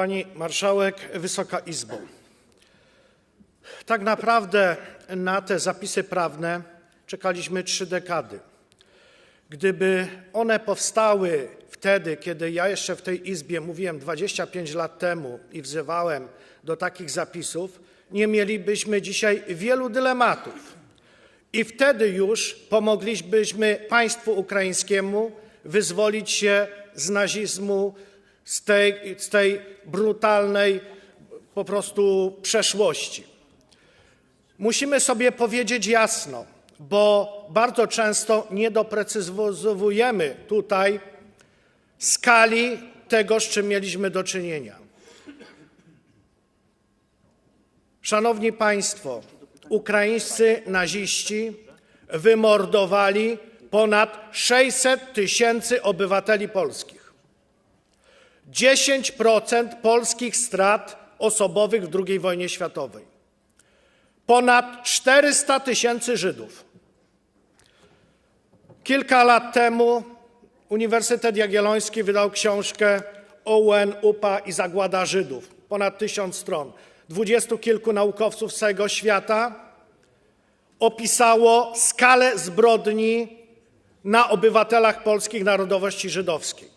Pani Marszałek, Wysoka Izbo! Tak naprawdę na te zapisy prawne czekaliśmy trzy dekady. Gdyby one powstały wtedy, kiedy ja jeszcze w tej Izbie mówiłem 25 lat temu i wzywałem do takich zapisów, nie mielibyśmy dzisiaj wielu dylematów. I wtedy już pomoglibyśmy państwu ukraińskiemu wyzwolić się z nazizmu, z tej, z tej brutalnej po prostu przeszłości. Musimy sobie powiedzieć jasno, bo bardzo często nie doprecyzowujemy tutaj skali tego, z czym mieliśmy do czynienia. Szanowni Państwo, ukraińscy naziści wymordowali ponad 600 tysięcy obywateli polskich. 10% polskich strat osobowych w II wojnie światowej. Ponad 400 tysięcy Żydów. Kilka lat temu Uniwersytet Jagielloński wydał książkę OUN, UPA i zagłada Żydów. Ponad tysiąc stron. Dwudziestu kilku naukowców z całego świata opisało skalę zbrodni na obywatelach polskich narodowości żydowskiej.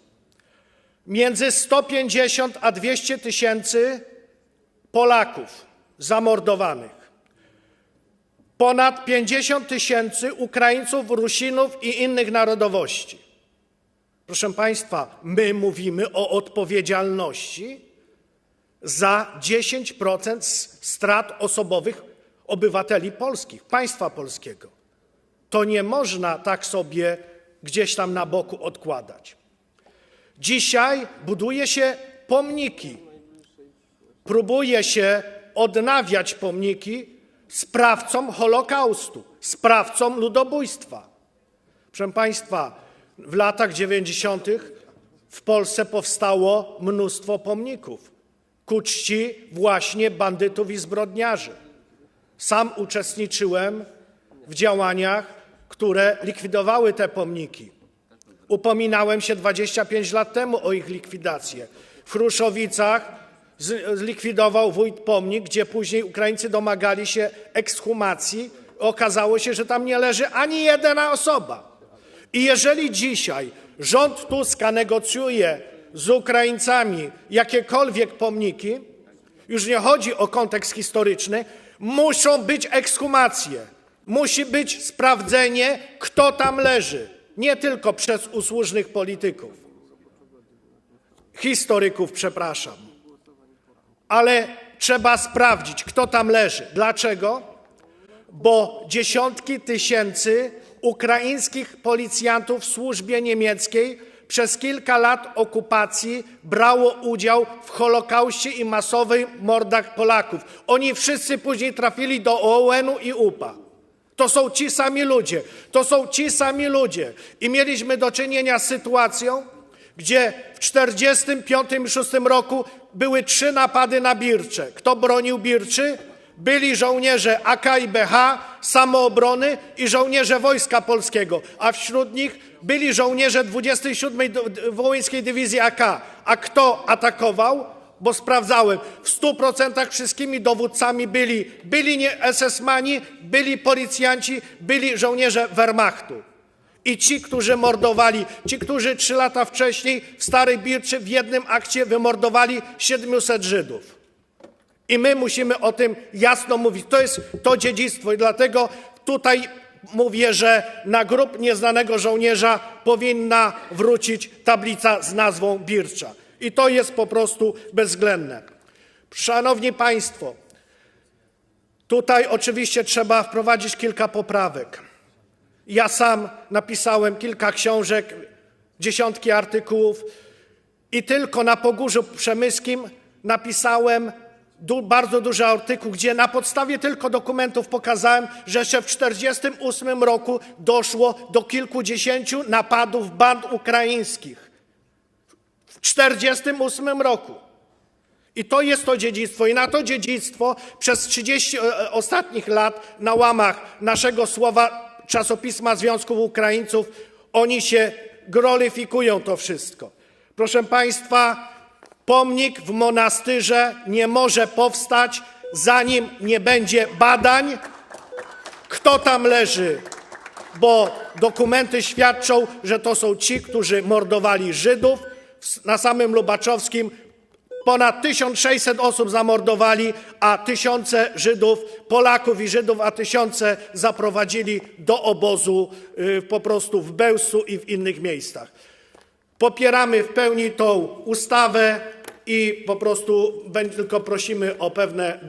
Między 150 a 200 tysięcy Polaków zamordowanych. Ponad 50 tysięcy Ukraińców, Rusinów i innych narodowości. Proszę Państwa, my mówimy o odpowiedzialności za 10% strat osobowych obywateli polskich, państwa polskiego. To nie można tak sobie gdzieś tam na boku odkładać. Dzisiaj buduje się pomniki, próbuje się odnawiać pomniki sprawcom Holokaustu, sprawcom ludobójstwa. Proszę Państwa, w latach 90. w Polsce powstało mnóstwo pomników ku czci właśnie bandytów i zbrodniarzy. Sam uczestniczyłem w działaniach, które likwidowały te pomniki. Upominałem się 25 lat temu o ich likwidację. W Chruszowicach zlikwidował wójt pomnik, gdzie później Ukraińcy domagali się ekshumacji. Okazało się, że tam nie leży ani jedna osoba. I jeżeli dzisiaj rząd Tuska negocjuje z Ukraińcami jakiekolwiek pomniki, już nie chodzi o kontekst historyczny, muszą być ekshumacje, musi być sprawdzenie, kto tam leży, nie tylko przez usłużnych polityków, historyków, przepraszam, ale trzeba sprawdzić, kto tam leży. Dlaczego? Bo dziesiątki tysięcy ukraińskich policjantów w służbie niemieckiej przez kilka lat okupacji brało udział w Holokauście i masowych mordach Polaków. Oni wszyscy później trafili do OUN-u i UPA. To są ci sami ludzie. To są ci sami ludzie. I mieliśmy do czynienia z sytuacją, gdzie w 1945 i 1946 roku były trzy napady na Bircze. Kto bronił Birczy? Byli żołnierze AK i BH, samoobrony i żołnierze Wojska Polskiego, a wśród nich byli żołnierze 27. Wołyńskiej Dywizji AK. A kto atakował? Bo sprawdzałem, w 100% wszystkimi dowódcami byli, byli nie SS-mani, byli policjanci, byli żołnierze Wehrmachtu. I ci, którzy mordowali, ci, którzy trzy lata wcześniej w Starej Birczy w jednym akcie wymordowali 700 Żydów. I my musimy o tym jasno mówić. To jest to dziedzictwo i dlatego tutaj mówię, że na grób nieznanego żołnierza powinna wrócić tablica z nazwą Bircza. I to jest po prostu bezwzględne. Szanowni Państwo, tutaj oczywiście trzeba wprowadzić kilka poprawek. Ja sam napisałem kilka książek, dziesiątki artykułów i tylko na Pogórzu Przemyskim napisałem du, bardzo duży artykuł, gdzie na podstawie tylko dokumentów pokazałem, że jeszcze w 1948 roku doszło do kilkudziesięciu napadów band ukraińskich. W 1948 roku. I to jest to dziedzictwo. I na to dziedzictwo przez 30 ostatnich lat na łamach naszego słowa czasopisma Związków Ukraińców oni się gloryfikują to wszystko. Proszę Państwa, Pomnik w Monastyrze nie może powstać, zanim nie będzie badań, kto tam leży, bo dokumenty świadczą, że to są ci, którzy mordowali Żydów. Na samym Lubaczowskim ponad 1600 osób zamordowali, a tysiące Żydów, Polaków i Żydów, a tysiące zaprowadzili do obozu y, po prostu w Bełsu i w innych miejscach. Popieramy w pełni tą ustawę i po prostu tylko prosimy o pewne